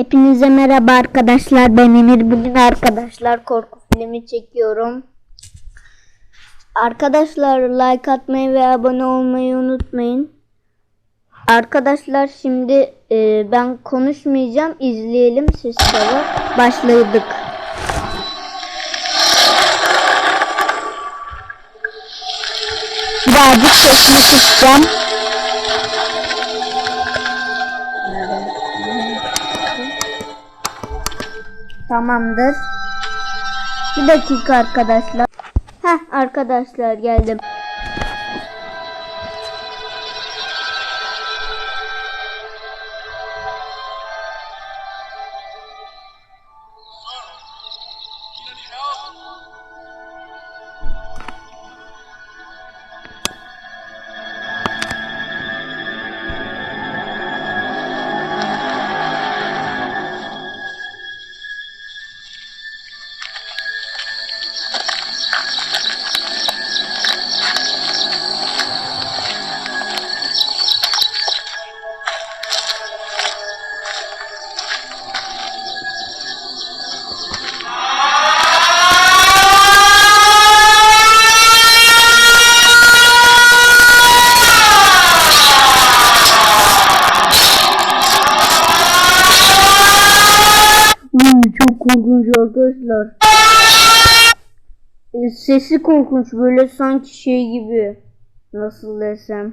Hepinize merhaba arkadaşlar. Ben Emir. Bugün arkadaşlar korku filmi çekiyorum. Arkadaşlar like atmayı ve abone olmayı unutmayın. Arkadaşlar şimdi e, ben konuşmayacağım. İzleyelim sesleri. Başladık. Birazcık sesini kısacağım. Tamamdır. Bir dakika arkadaşlar. Heh arkadaşlar geldim. Çok korkunç arkadaşlar. E, Sesi korkunç böyle sanki şey gibi. Nasıl desem.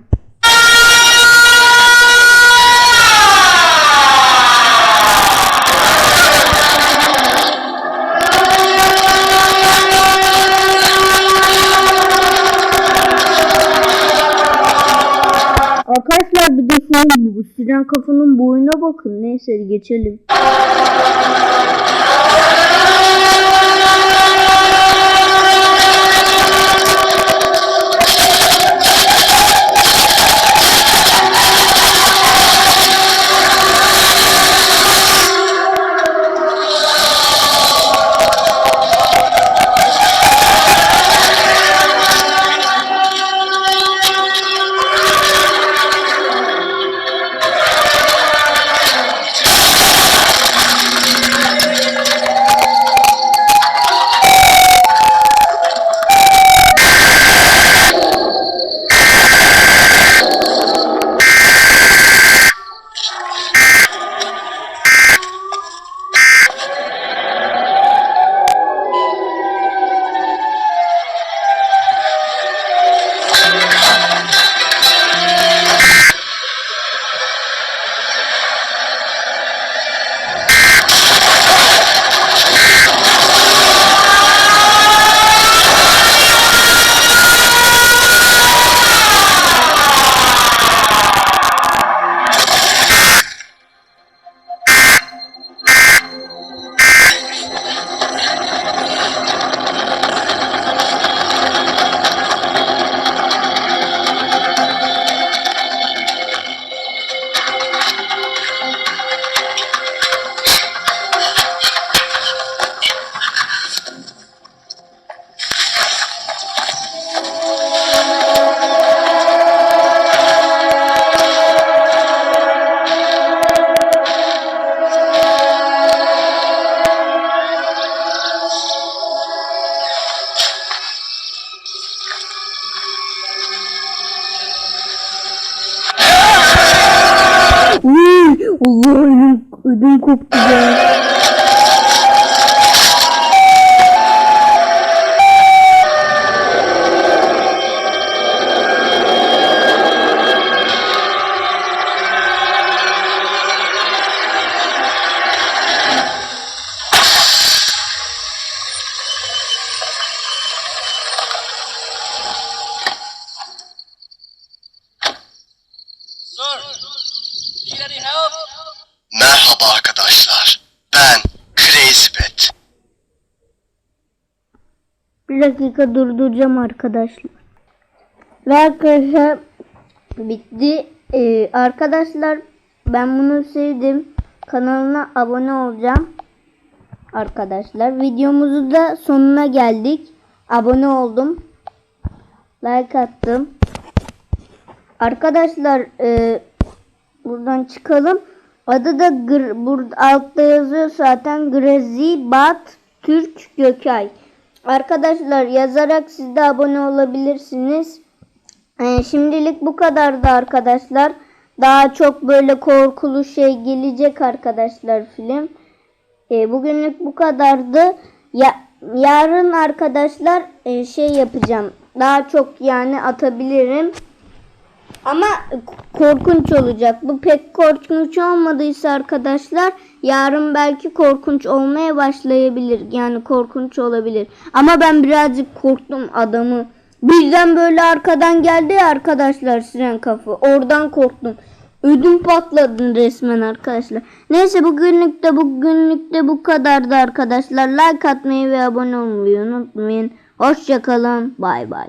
Arkadaşlar bir de şey bu siren kafanın boyuna bakın. Neyse geçelim. Allah ödüm, ödüm koptu ya. Sir? Merhaba arkadaşlar. Ben Crazy Pet. Bir dakika durduracağım arkadaşlar. Ve arkadaşlar bitti. Ee, arkadaşlar ben bunu sevdim. Kanalına abone olacağım. Arkadaşlar videomuzu da sonuna geldik. Abone oldum. Like attım. Arkadaşlar e, buradan çıkalım. Adı da gr- burada altta yazıyor zaten Grazi Bat Türk Gökay. Arkadaşlar yazarak siz de abone olabilirsiniz. Ee, şimdilik bu kadardı arkadaşlar. Daha çok böyle korkulu şey gelecek arkadaşlar film. Ee, bugünlük bu kadardı. Ya, yarın arkadaşlar e, şey yapacağım. Daha çok yani atabilirim. Ama korkunç olacak. Bu pek korkunç olmadıysa arkadaşlar yarın belki korkunç olmaya başlayabilir. Yani korkunç olabilir. Ama ben birazcık korktum adamı. Birden böyle arkadan geldi ya arkadaşlar siren kafa. Oradan korktum. Ödüm patladı resmen arkadaşlar. Neyse bugünlük de bugünlük de bu kadardı arkadaşlar. Like atmayı ve abone olmayı unutmayın. Hoşçakalın. Bay bay.